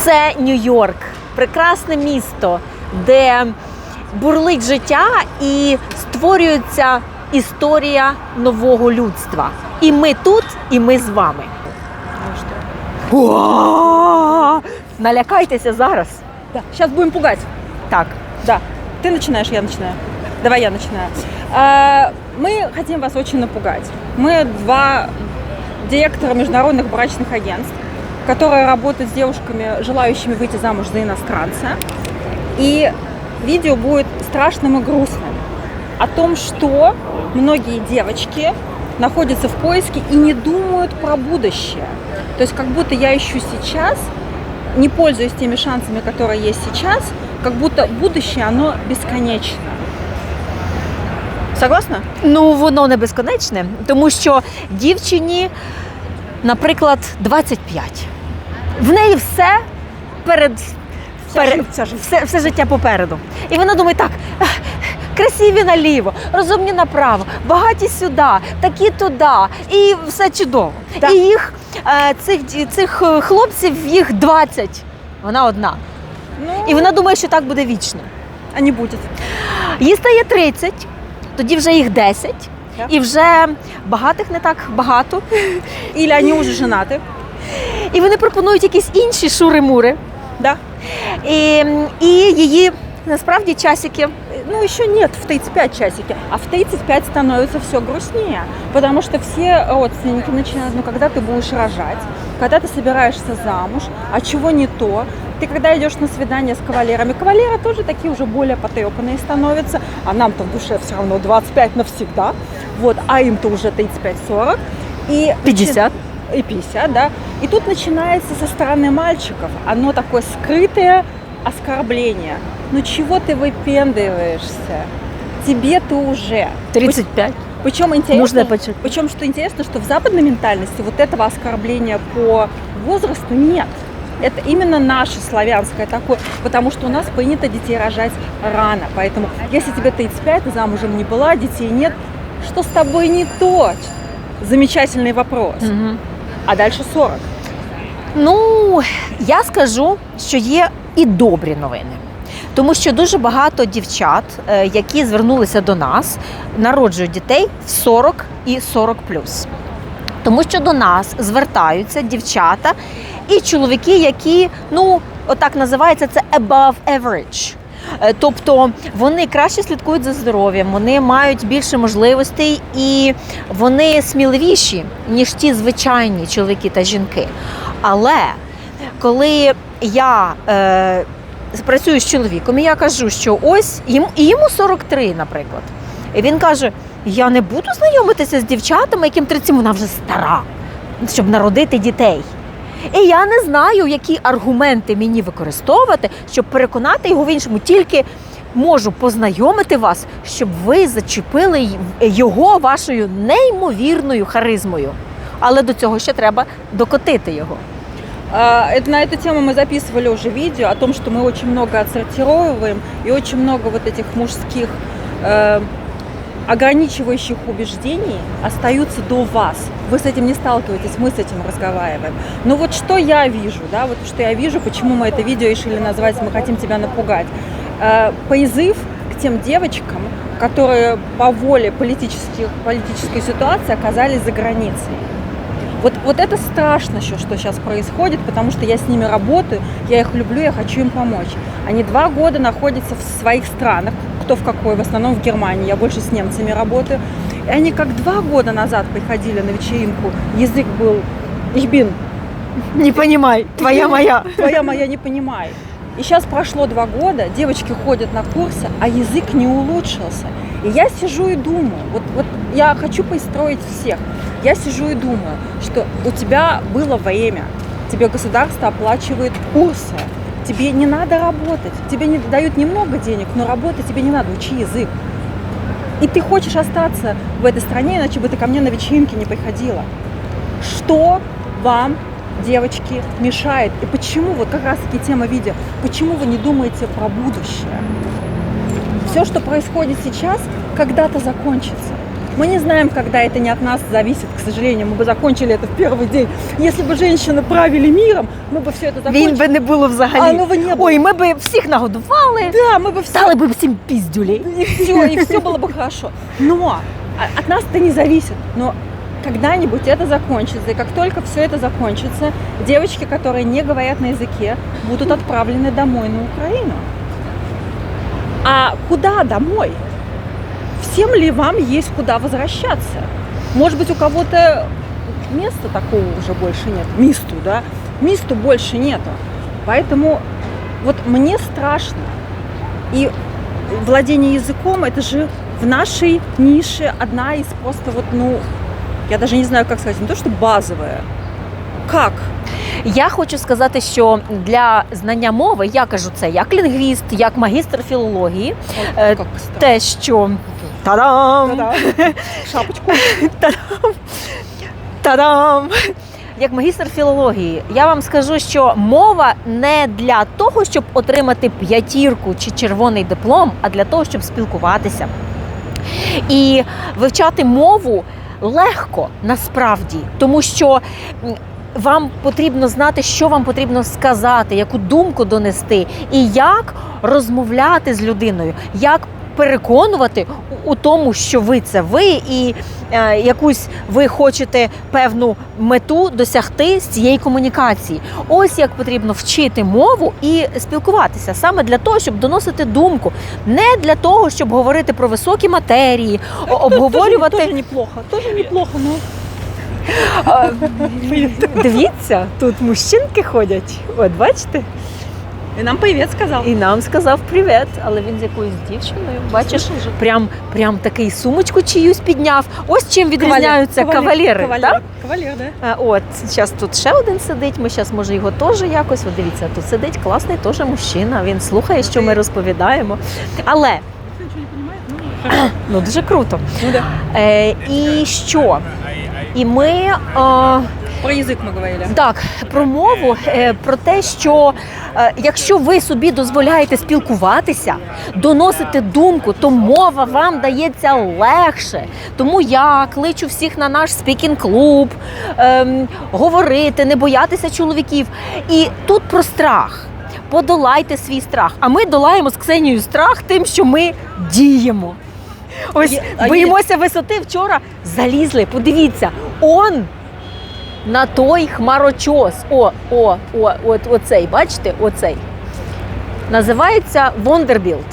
Це Нью-Йорк, прекрасне місто, де бурлить життя і створюється історія нового людства. І ми тут, і ми з вами. Уа! Налякайтеся зараз. Да. Сейчас будем пугать. Так. Да. Ты начинаешь, я начинаю. Давай я начинаю. А, Мы хотим вас очень напугать. Мы два директора международных брачных агентств, Которые работают с девушками, желающими выйти замуж за иностранца. И видео будет страшным и грустным. О том, что многие девочки находятся в поиске и не думают про будущее. То есть как будто я ищу сейчас, не пользуясь теми шансами, которые есть сейчас, как будто будущее, оно бесконечно. Согласна? Ну, воно не безконечне, тому що дівчині, наприклад, 25. В неї все перед. перед все, все життя попереду. І вона думає, так, красиві наліво, розумні направо, багаті сюди, такі туди, і все чудово. Так. І їх е, цих, цих е, хлопців їх 20. Вона одна. Ну, І вона думає, що так буде вічно. а не будет. Їй стає 30, тоді вже їх 10, Так. і вже багатих не так багато. Или они уже женаты. І вони пропонують якісь інші шури-мури. Да. І, і її насправді часики. Ну, еще нет в 35 часики, а в 35 становится все грустнее, потому что все родственники начинают, ну, когда ты будешь рожать, когда ты собираешься замуж, а чего не то, ты когда идешь на свидание с кавалерами, кавалеры тоже такие уже более потрепанные становятся, а нам-то в душе все равно 25 навсегда, вот, а им-то уже 35-40, и 50. и 50, да. И тут начинается со стороны мальчиков. Оно такое скрытое оскорбление. Ну чего ты выпендриваешься? Тебе-то уже. 35. Причем Нужно интересно, подчеркнуть. причем что интересно, что в западной ментальности вот этого оскорбления по возрасту нет. Это именно наше славянское такое, потому что у нас принято детей рожать рано. Поэтому если тебе 35, ты замужем не была, детей нет, что с тобой не то? Замечательный вопрос. Угу. А дальше 40. Ну, я скажу, що є і добрі новини. Тому що дуже багато дівчат, е, які звернулися до нас, народжують дітей в 40 і 40 Тому що до нас звертаються дівчата і чоловіки, які, ну, отак називається це above average. Е, Тобто вони краще слідкують за здоров'ям, вони мають більше можливостей і вони сміливіші, ніж ті звичайні чоловіки та жінки. Але коли я е, працюю з чоловіком, і я кажу, що ось йому, і йому 43, наприклад. І він каже: я не буду знайомитися з дівчатами, яким 30, вона вже стара, щоб народити дітей. І я не знаю, які аргументи мені використовувати, щоб переконати його в іншому. Тільки можу познайомити вас, щоб ви зачепили й- його вашою неймовірною харизмою. Але до цього ще треба докотити його. А, Это на эту тему мы записывали уже видео о том, что мы очень много отсортировываем и очень много вот этих мужских э, ограничивающих убеждений остаются до вас. Вы с этим не сталкиваетесь, мы с этим разговариваем. Но вот что я вижу, да, вот что я вижу, почему мы это видео решили назвать «Мы хотим тебя напугать». Э, Призыв к тем девочкам, которые по воле политических, политической ситуации оказались за границей. Вот, вот это страшно еще, что сейчас происходит, потому что я с ними работаю, я их люблю, я хочу им помочь. Они два года находятся в своих странах, кто в какой, в основном в Германии, я больше с немцами работаю. И они как два года назад приходили на вечеринку, язык был «Ихбин», Не понімай, твоя моя. твоя моя не понимает. И сейчас прошло два года, девочки ходят на курсы, а язык не улучшился. И я сижу и думаю, вот, вот я хочу построить всех. Я сижу и думаю, что у тебя было время, тебе государство оплачивает курсы, тебе не надо работать, тебе не дают немного денег, но работать тебе не надо, учи язык. И ты хочешь остаться в этой стране, иначе бы ты ко мне на вечеринки не приходила. Что вам, девочки, мешает? И почему, вот как раз таки тема видео, почему вы не думаете про будущее? Все, что происходит сейчас, когда-то закончится. Мы не знаем, когда это не от нас зависит, к сожалению. Мы бы закончили это в первый день. Если бы женщины правили миром, мы бы все это Він закончили. би не було взагалі. А, ну, ви не було. Ой, ми би всіх нагодували, Да, мы бы все... дали би всім піздюлі. И все, и все было бы хорошо. Но а- от нас это не зависит. Но когда-нибудь это закончится. И как только все это закончится, девочки, которые не говорят на языке, будут отправлены домой на Украину. А куда домой? Всем ли вам есть куда возвращаться? Может быть, у кого-то места такого уже больше нет. Мисту, да? Мисту больше нету. Поэтому вот мне страшно. И владение языком это же в нашей нише одна из просто вот, ну, я даже не знаю, как сказать, не то, что базовая. Как? Я хочу сказати, що для знання мови я кажу це як лінгвіст, як магістр філології. Е, как странно. Те, що та-дам! Шапочку. Та-дам! Та-дам! Як магістр філології, я вам скажу, що мова не для того, щоб отримати п'ятірку чи червоний диплом, а для того, щоб спілкуватися. І вивчати мову легко насправді, тому що вам потрібно знати, що вам потрібно сказати, яку думку донести, і як розмовляти з людиною, як переконувати у- тому, що ви це ви, і е, якусь ви хочете певну мету досягти з цієї комунікації. Ось як потрібно вчити мову і спілкуватися саме для того, щоб доносити думку, не для того, щоб говорити про високі матерії, Тоже, обговорювати. тоже неплохо. Тоже неплохо, но А, Дивіться, тут мужчинки ходять. От бачите? И нам привет сказал. І нам сказав привіт, але він з якоюсь дівчиною. Бачиш, Слышал же. прям, прям такий сумочку чиюсь підняв. Ось чим відрізняються кавалери. Кавалер, так? кавалер, да? Е, От зараз тут ще один сидить. Ми зараз може його теж якось. От дивіться, тут сидить класний теж мужчина. Він слухає, що ми розповідаємо. Але ну, ну дуже круто. Ну да. Е, і що? І ми. Е, Про язык мы говорили. Так, про мову, е, про те, що е, якщо ви собі дозволяєте спілкуватися, доносити думку, то мова вам дається легше. Тому я кличу всіх на наш спікінг-клуб, ем, говорити, не боятися чоловіків. І тут про страх. Подолайте свій страх. А ми долаємо з Ксенією страх тим, що ми діємо. Ось боїмося висоти. Вчора залізли. Подивіться, он на той хмарочос. О, о, о, от оцей, бачите, оцей. Називається Вондербілд.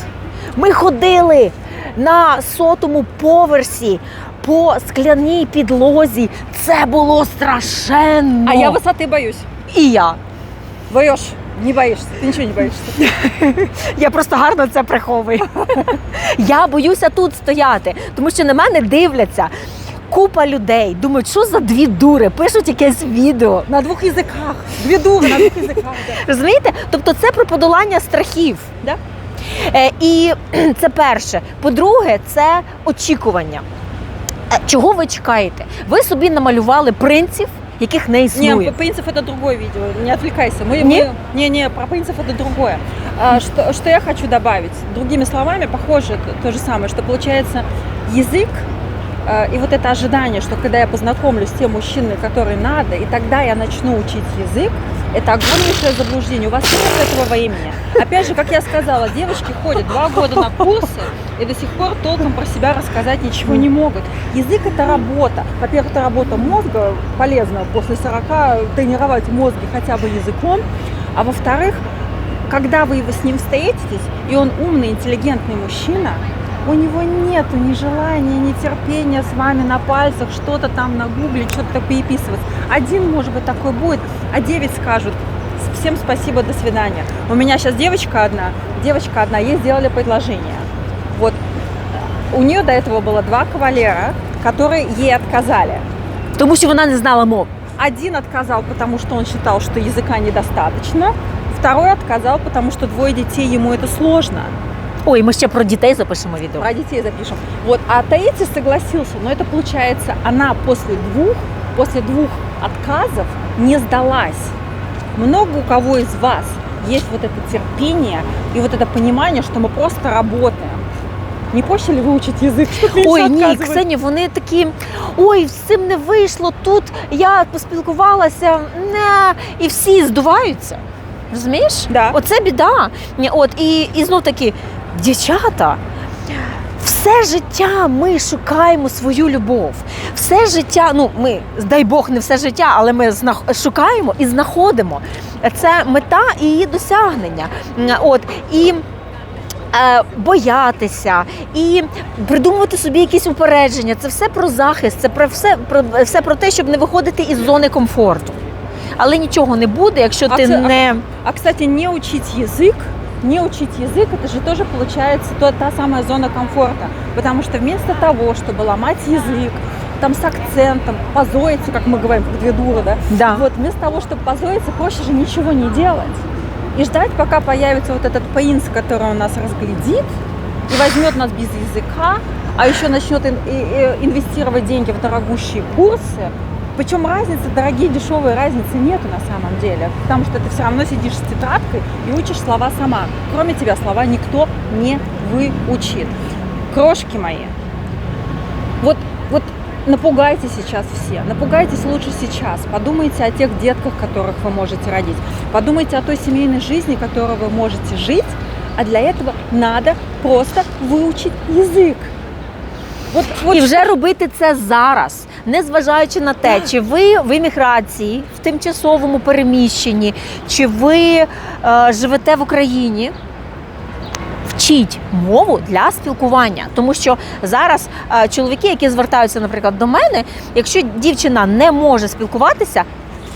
Ми ходили на сотому поверсі по скляній підлозі. Це було страшенно. А я высоты боюсь. І я. Боешь? Не боишься. Ты ничего не боишься. Я просто гарно це приховую. Я боюся тут стояти, тому що на мене дивляться. Купа людей думають, що за дві дури, пишуть якесь відео. На двух языках. Две дуры на двух языках. да. Розумієте? Тобто це про подолання страхів. Да. Е, і кхм, це перше. По-друге, це очікування. Е, Чого ви чекаєте? Ви собі намалювали принців, яких не Не, існує. принцип это другое видео. Не отвлекайся. Мы, Не? мы- не, не, про принцип это другое. А, что, что я хочу добавить? Другими словами, похоже то, то же самое, что получается язык а, и вот это ожидание, что когда я познакомлюсь с тем мужчиной, который надо, и тогда я начну учить язык, это огромнейшее заблуждение. У вас нет этого времени. Опять же, как я сказала, девушки ходят два года на курсы и до сих пор толком про себя рассказать ничего не могут. Язык это работа. Во-первых, это работа мозга, полезно после 40 тренировать мозги хотя бы языком. А во-вторых, когда вы с ним встретитесь, и он умный, интеллигентный мужчина, у него нету ни желания, ни терпения с вами на пальцах что-то там нагуглить, что-то переписывать. Один, может быть, такой будет, а девять скажут, всем спасибо, до свидания. У меня сейчас девочка одна, девочка одна, ей сделали предложение. Вот у нее до этого было два кавалера, которые ей отказали. Тому що вона не знала мов. Один отказал, потому что он считал, что языка недостаточно. Второй отказал, потому что двое детей ему это сложно. Ой, ми ще про дітей запишемо відео. Про детей запишем. Вот, а третий согласился, но это получается, она после двух, после двух отказов не сдалась. Много у кого из вас есть вот это терпение и вот это понимание, что мы просто работаем. Не проще ли выучить язык? Что меньше Ой, ні, отказывать? Ксені, вони такі. Ой, з цим не вийшло. Тут я поспілкувалася, не, і всі здуваються. Розумієш? Да. Оце біда. Ні, От і, і знов таки, дівчата. Все життя ми шукаємо свою любов. Все життя, ну ми, дай Бог, не все життя, але ми шукаємо і знаходимо. Це мета і її досягнення. От і е, боятися і придумувати собі якісь упередження. Це все про захист, це про все про все про те, щоб не виходити із зони комфорту. Але нічого не буде, якщо А ти це- не А, кстати, не учить язык, не учить язык, это же тоже получается то, та самая зона комфорта. Потому что вместо того, чтобы ломать язык, там с акцентом, позориться, как мы говорим, как две дуры, да? да. Вот вместо того, чтобы позориться, проще же ничего не делать. И ждать, пока появится вот этот принц, который у нас разглядит и возьмет нас без языка, а еще начнет ин- и- и инвестировать деньги в дорогущие курсы. Причем разницы, дорогие, дешевые, разницы нету на самом деле. Потому что ты все равно сидишь с тетрадкой и учишь слова сама. Кроме тебя слова никто не выучит. Крошки мои, вот, вот напугайте сейчас все, напугайтесь лучше сейчас. Подумайте о тех детках, которых вы можете родить. Подумайте о той семейной жизни, которую вы можете жить. А для этого надо просто выучить язык. Вот, вот І вже робити це зараз, незважаючи на те, чи ви в еміграції, в тимчасовому переміщенні, чи ви е, живете в Україні. Вчіть мову для спілкування, тому що зараз е, чоловіки, які звертаються, наприклад, до мене, якщо дівчина не може спілкуватися,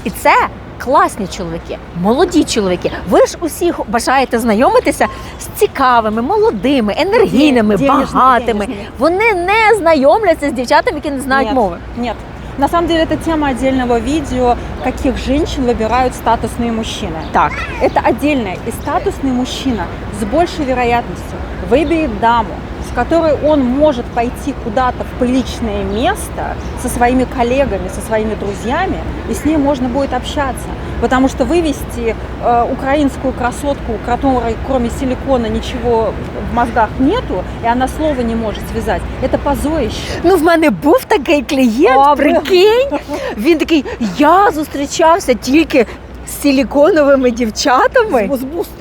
і це класні чоловіки, молоді чоловіки. Ви ж усі бажаєте знайомитися з цікавими, молодими, енергійними, Денежними, багатими. денежними. Вони не знайомляться з дівчатами, які не знають Нет. мови. Нет. На самом деле это тема отдельного видео, каких женщин выбирают статусные мужчины. Так, Это отдельное. И статусный мужчина с большей вероятностью выберет даму, с которой он может пойти куда-то в приличное место со своими коллегами, со своими друзьями, и с ней можно будет общаться. Потому что вывести э, украинскую красотку, у которой кроме силикона ничего в мозгах нету, и она слова не может связать, это позорище. ну в мене був такий клієнт, А, ви- прикинь. Він такий: я зустрічався тільки з силіконовими дівчатами. С- с буст- с бу-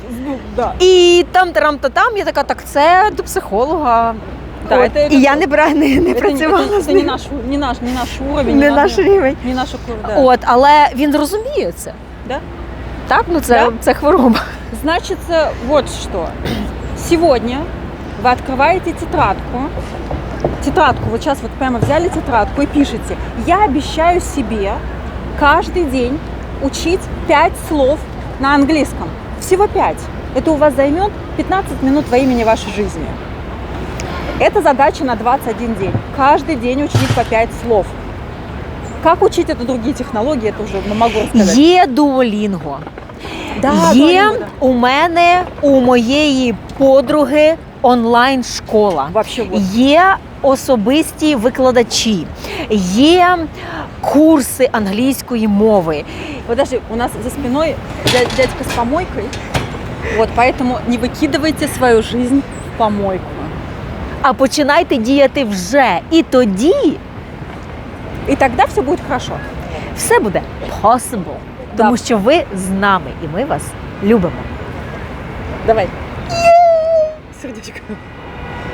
да. І там тарам та там я така, так це до психолога. Да, От. це- і я не бра не, не Это, працювала это- з это не ним. наш, не наш, не наш уровень, не надо- наш рівень. не наша кур- да. От, але він розуміє це. Да? Так, ну це, Да. це хвороба. Значит, э, вот что. Сегодня вы открываете тетрадку. Тетрадку, вот сейчас вот прямо взяли тетрадку и пишете. Я обещаю себе каждый день учить 5 слов на английском. Всего 5. Это у вас займет 15 минут во имени вашей жизни. Это задача на 21 день. Каждый день учить по 5 слов. Как учить это другие технологии, это уже могу рассказать. Є дуолінго. Да, Є Duolingo, да. у мене у моєї подруги онлайн школа. Вообще вот. Є особисті викладачі, є курси англійської мови. Подожди, у нас за спиной дя- дядька с помойкой. Вот, поэтому не выкидывайте свою жизнь в помойку. А починайте діяти вже. І тоді И тогда все будет хорошо. все буде possible. Да. Тому що ви з нами і ми вас любимо. Давай. Сердечко.